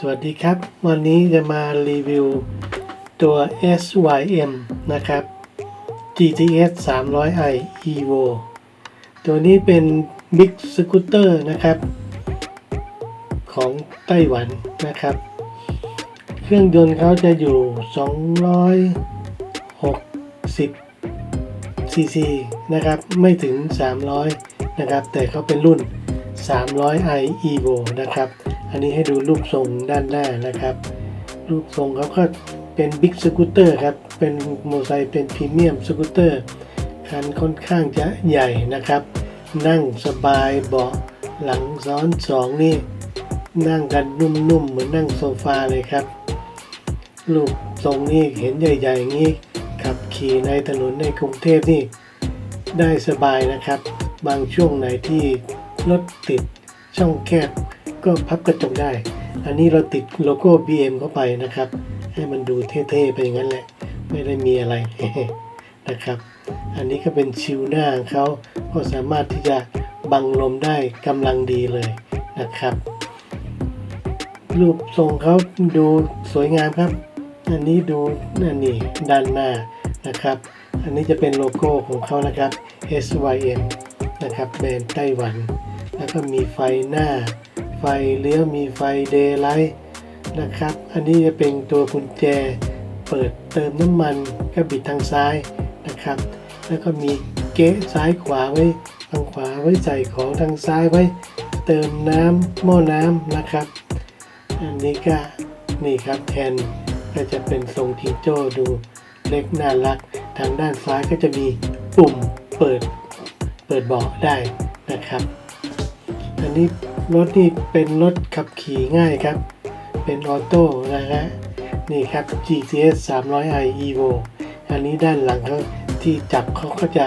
สวัสดีครับ วันนี้จะมารีวิวตัว SYM นะครับ GTS 300i Evo ตัวนี้เป็น Big Scooter นะครับ ของไต้หวันนะครับ เครื่องยนต์เขาจะอยู่ 260 cc นะครับ ไม่ถึง 300 นะครับ แต่เขาเป็นรุ่น 300i Evo นะครับ อันนี้ให้ดูรูปทรงด้านหน้านะครับ รูปทรงเขาก็เป็นบิ๊กสกูตเตอร์ครับ เป็นโมไซค์เป็นพรีเมียมสกูตเตอร์คันค่อนข้างจะใหญ่นะครับ นั่งสบายเบาะหลังซ้อนสองนี่ นั่งกันนุ่มๆ เหมือนนั่งโซฟาเลยครับ รูปทรงนี่เห็นใหญ่ๆอย่างนี้ขับขี่ในถนนในกรุงเทพนี่ได้สบายนะครับ บางช่วงไหนที่รถติดช่องแคบ ก็พับกระจกได้ อันนี้เราติดโลโก้ BM เข้าไปนะครับ ให้มันดูเท่ๆไปอย่างนั้นแหละ ไม่ได้มีอะไรนะครับ อันนี้ก็เป็นชิวหน้าของเขาก็สามารถที่จะบังลมได้กำลังดีเลยนะครับ รูปทรงเขาดูสวยงามครับ อันนี้ดูอันนี้ด้านหน้านะครับ อันนี้จะเป็นโลโก้ของเขานะครับ SYM นะครับแบรนด์ไต้หวัน แล้วก็มีไฟหน้า ไฟเลี้ยวมีไฟเดย์ไลท์นะครับ อันนี้จะเป็นตัวกุญแจ เปิดเติมน้ำมันก็บิดทางซ้ายนะครับ แล้วก็มีเก๊ะซ้ายขวาไว้ทางขวาไว้ใส่ของทางซ้ายไว้ เติมน้ำหม้อน้ำนะครับ อันนี้ก็นี่ครับแทนก็จะเป็นทรงทิงโจ้ดูเล็กน่ารัก ทางด้านซ้ายก็จะมีปุ่มเปิดเปิดเบาะได้นะครับ อันนี้ รถนี่เป็นรถขับขี่ง่ายครับ เป็นออโต้นะฮะนี่ครับ GTS 300i Evo อันนี้ด้านหลังเขาที่จับเขาก็จะ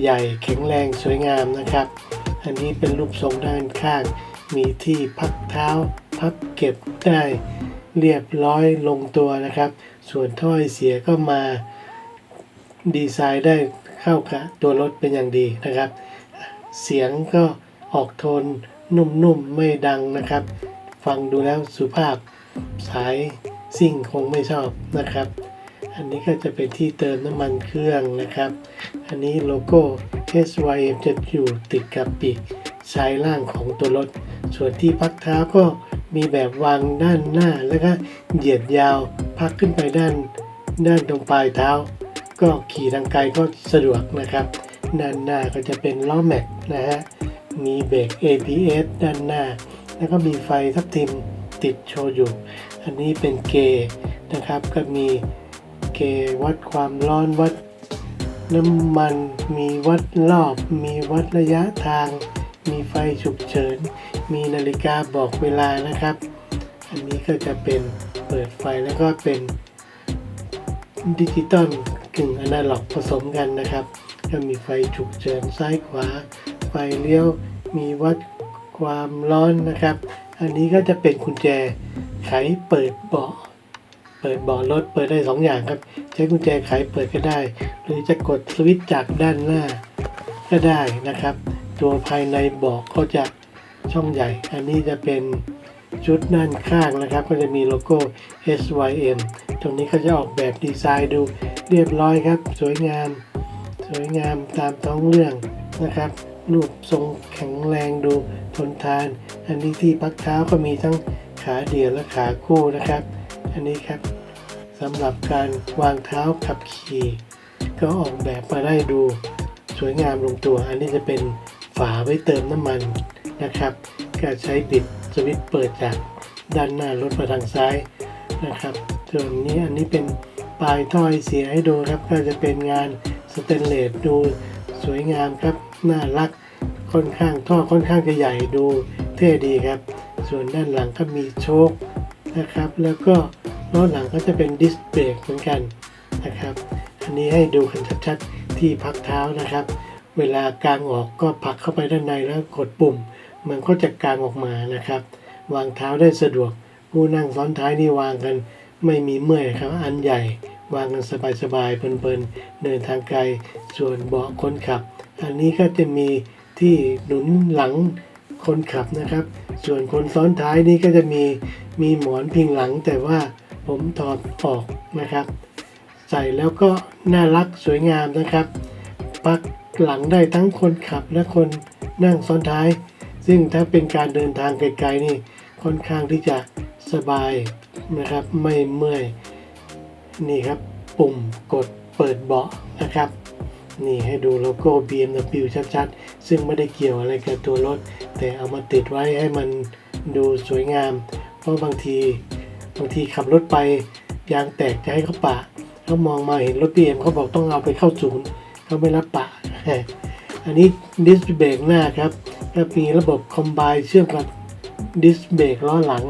ใหญ่แข็งแรงสวยงามนะครับ อันนี้เป็นรูปทรงด้านข้าง มีที่พักเท้า พับเก็บได้เรียบร้อยลงตัวนะครับ ส่วนถ้อยเสียก็มาดีไซน์ได้เข้ากับตัวรถเป็นอย่างดีนะครับ เสียงก็ออกโทน นุ่มๆ ไม่ดังนะครับ ฟังดูแล้วสุภาพสายซิ่งคงไม่ชอบนะครับ อันนี้ก็จะเป็นที่เติมน้ำมันเครื่องนะครับ อันนี้โลโก้ SYM จะอยู่ติดกับปีกซ้ายล่างของตัวรถ ส่วนที่พักเท้าก็มีแบบวางด้านหน้าแล้วก็เหยียดยาวพักขึ้นไปด้าน ด้านตรงปลายเท้า ก็ขี่ทางไกลก็สะดวกนะครับ ด้านหน้าก็จะเป็นล้อแม็กนะฮะ มีเบรก ABS ด้านหน้า แล้วก็มีไฟทับทิมติดโชว์อยู่ อันนี้เป็นเกย์นะครับ ก็มีเกย์วัดความร้อนวัดน้ำมัน มีวัดรอบ มีวัดระยะทาง มีไฟฉุกเฉิน มีนาฬิกาบอกเวลานะครับ อันนี้ก็จะเป็นเปิดไฟแล้วก็เป็นดิจิตอลกึ่งอนาล็อกผสมกันนะครับ ก็มีไฟฉุกเฉินซ้ายขวา ไฟเลี้ยว มีวัดความร้อนนะครับ อันนี้ก็จะเป็นกุญแจไขเปิดเบาะเปิดเบาะรถเปิดได้สองอย่างครับ ใช้กุญแจไขเปิดก็ได้ หรือจะกดสวิตช์จากด้านหน้าก็ได้นะครับ ตัวภายในเบาะก็จะช่องใหญ่ อันนี้จะเป็นชุดด้านข้างนะครับ ก็จะมีโลโก้ SYM ตรงนี้ก็จะออกแบบดีไซน์ดูเรียบร้อยครับ สวยงาม สวยงามตามท้องเรื่องนะครับ รูปทรงแข็งแรงดูทนทาน อันนี้ที่พักเท้าก็มีทั้งขาเดี่ยวและขาคู่นะครับ อันนี้ครับสำหรับการวางเท้าขับขี่ ก็ออกแบบมาได้ดูสวยงามลงตัว อันนี้จะเป็นฝาไว้เติมน้ำมันนะครับ ก็ใช้บิดสวิตช์เปิดจากด้านหน้ารถมาทางซ้ายนะครับ ส่วนนี้อันนี้เป็นปลายถ้อยเสียให้ดูครับ ก็จะเป็นงานสเตนเลสดูสวยงามครับ น่ารักค่อนข้างท่อค่อนข้างจะใหญ่ดูเท่ดีครับ ส่วนด้านหลังก็มีโชคนะครับ แล้วก็ล้อหลังก็จะเป็นดิสเบรกเหมือนกันนะครับ อันนี้ให้ดูกันชัดๆที่พักเท้านะครับ เวลากางออกก็ผลักเข้าไปด้านในแล้วกดปุ่ม มันก็จะกางออกมานะครับ วางเท้าได้สะดวก ผู้นั่งซ้อนท้ายนี่วางกัน ไม่มีเมื่อยครับ อันใหญ่ วางกันสบายๆเพลินๆเดินทางไกล ส่วนเบาะคนขับ อันนี้ก็จะมีที่หนุนหลังคนขับนะครับ ส่วนคนซ้อนท้ายนี่ก็จะมีมีหมอนพิงหลัง แต่ว่าผมถอดออกนะครับ ใส่แล้วก็น่ารักสวยงามนะครับปักหลังได้ทั้งคนขับและคนนั่งซ้อนท้าย ซึ่งถ้าเป็นการเดินทางไกลๆนี่ค่อนข้างที่จะสบายนะครับไม่เมื่อยนี่ครับปุ่มกดเปิดเบาะนะครับ นี่ให้ดูโลโก้ BMW ชัดๆ ซึ่งไม่ได้เกี่ยวอะไรกับตัวรถ แต่เอามาติดไว้ให้มันดูสวยงาม เพราะบางที บางทีขับรถไปยางแตกจะให้เขาปะเขามองมาเห็นรถ BM เขาบอกต้องเอาไปเข้าศูนย์เขาไม่รับปะ อันนี้ดิสเบรกหน้าครับก็มีระบบคอมไบเชื่อมกับดิสเบรกล้อหลัง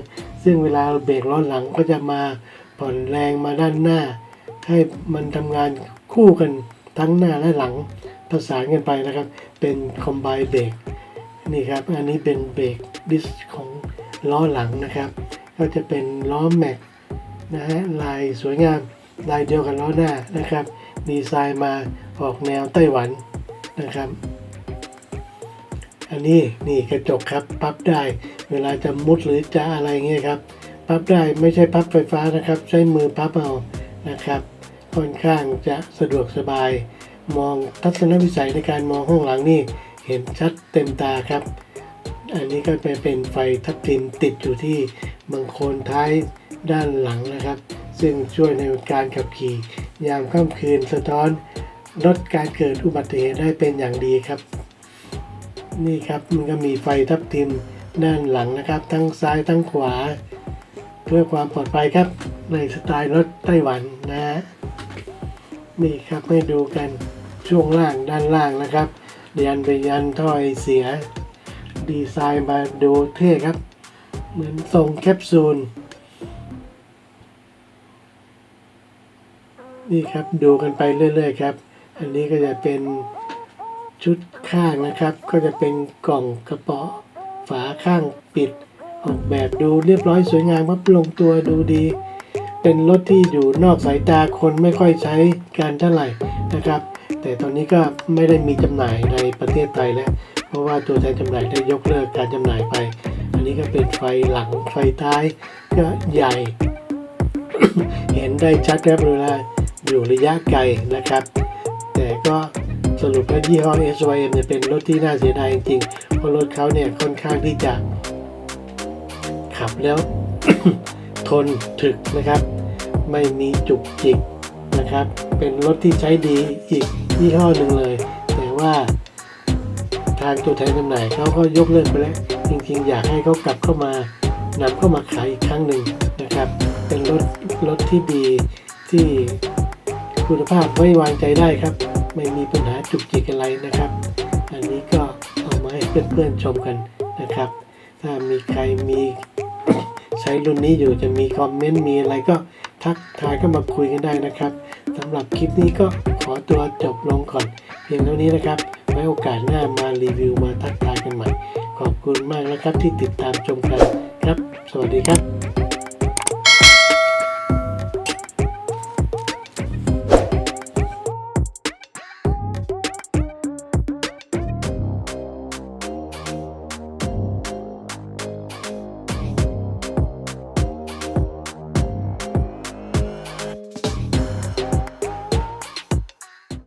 ซึ่งเวลาเบรกล้อหลังก็จะมาผ่อนแรงมาด้านหน้า ให้มันทำงานคู่กัน ทั้งหน้าและหลังประสานกันไปนะครับ เป็นคอมไบเบรกนี่ครับ อันนี้เป็นเบรกดิสของล้อหลังนะครับ ก็จะเป็นล้อแม็กนะฮะลายสวยงามลายเดียวกับล้อหน้านะครับ ดีไซน์มาออกแนวไต้หวันนะครับ อันนี้นี่กระจกครับพับได้เวลาจะมุดหรือจะอะไรเงี้ยครับพับได้ไม่ใช่พับไฟฟ้านะครับ ใช้มือพับเอานะครับ ค่อนข้างจะสะดวกสบาย มองทัศนวิสัยในการมองข้างหลังนี่เห็นชัดเต็มตาครับ อันนี้ก็เป็นเป็นไฟทับทิมติดอยู่ที่บังโคนท้ายด้านหลังนะครับ ซึ่งช่วยในการขับขี่ ยามค่ำคืนสะท้อนลดการเกิดอุบัติเหตุได้เป็นอย่างดีครับ นี่ครับมันก็มีไฟทับทิมด้านหลังนะครับ ทั้งซ้ายทั้งขวา เพื่อความปลอดภัยครับในสไตล์รถไต้หวันนะฮะ นี่ครับให้ดูกันช่วงล่างด้านล่างนะครับยันไปยันถ้อยเสีย ดีไซน์มาดูเท่ครับ เหมือนทรงแคปซูล นี่ครับดูกันไปเรื่อยๆครับ อันนี้ก็จะเป็นชุดข้างนะครับ ก็จะเป็นกล่องกระเป๋าฝาข้างปิด ออกแบบดูเรียบร้อยสวยงามครับลงตัวดูดี เป็นรถที่อยู่นอกสายตาคนไม่ค่อยใช้การเท่าไหร่นะครับ แต่ตอนนี้ก็ไม่ได้มีจำหน่ายในประเทศไทยแล้ว เพราะว่าตัวแทนจำหน่ายได้ยกเลิกการจำหน่ายไป อันนี้ก็เป็นไฟหลังไฟท้ายก็ใหญ่ เห็นได้ชัดครับเวลาอยู่ระยะไกลนะครับ แต่ก็สรุปว่ายี่ห้อ SYM เนี่ยเป็นรถที่น่าเสียดายจริงๆเพราะรถเขาเนี่ยค่อนข้างที่จะขับแล้ว ทนถึกนะครับ ไม่มีจุกจิกนะครับ เป็นรถที่ใช้ดีอีกยี่ห้อหนึ่งเลย แต่ว่าทางตัวแทนจำหน่ายเขาก็ยกเลิกไปแล้ว จริงๆ อยากให้เขากลับเข้ามานำเข้ามาขายอีกครั้งหนึ่งนะครับ เป็นรถรถที่ดีที่คุณภาพไว้วางใจได้ครับ ไม่มีปัญหาจุกจิกอะไรนะครับ อันนี้ก็เอามาให้เพื่อนๆชมกันนะครับ ถ้ามีใครมี ช้รุ่นนี้อยู่จะมีคอมเมนต์มีอะไรก็ทักทายก็มาคุยกันได้นะครับสำหรับคลิปนี้ก็ขอตัวจบลงก่อน เพียงเท่านี้นะครับไว้โอกาสหน้ามารีวิวมาทักทายกันใหม่ ขอบคุณมากนะครับที่ติดตามชมกันครับ สวัสดีครับ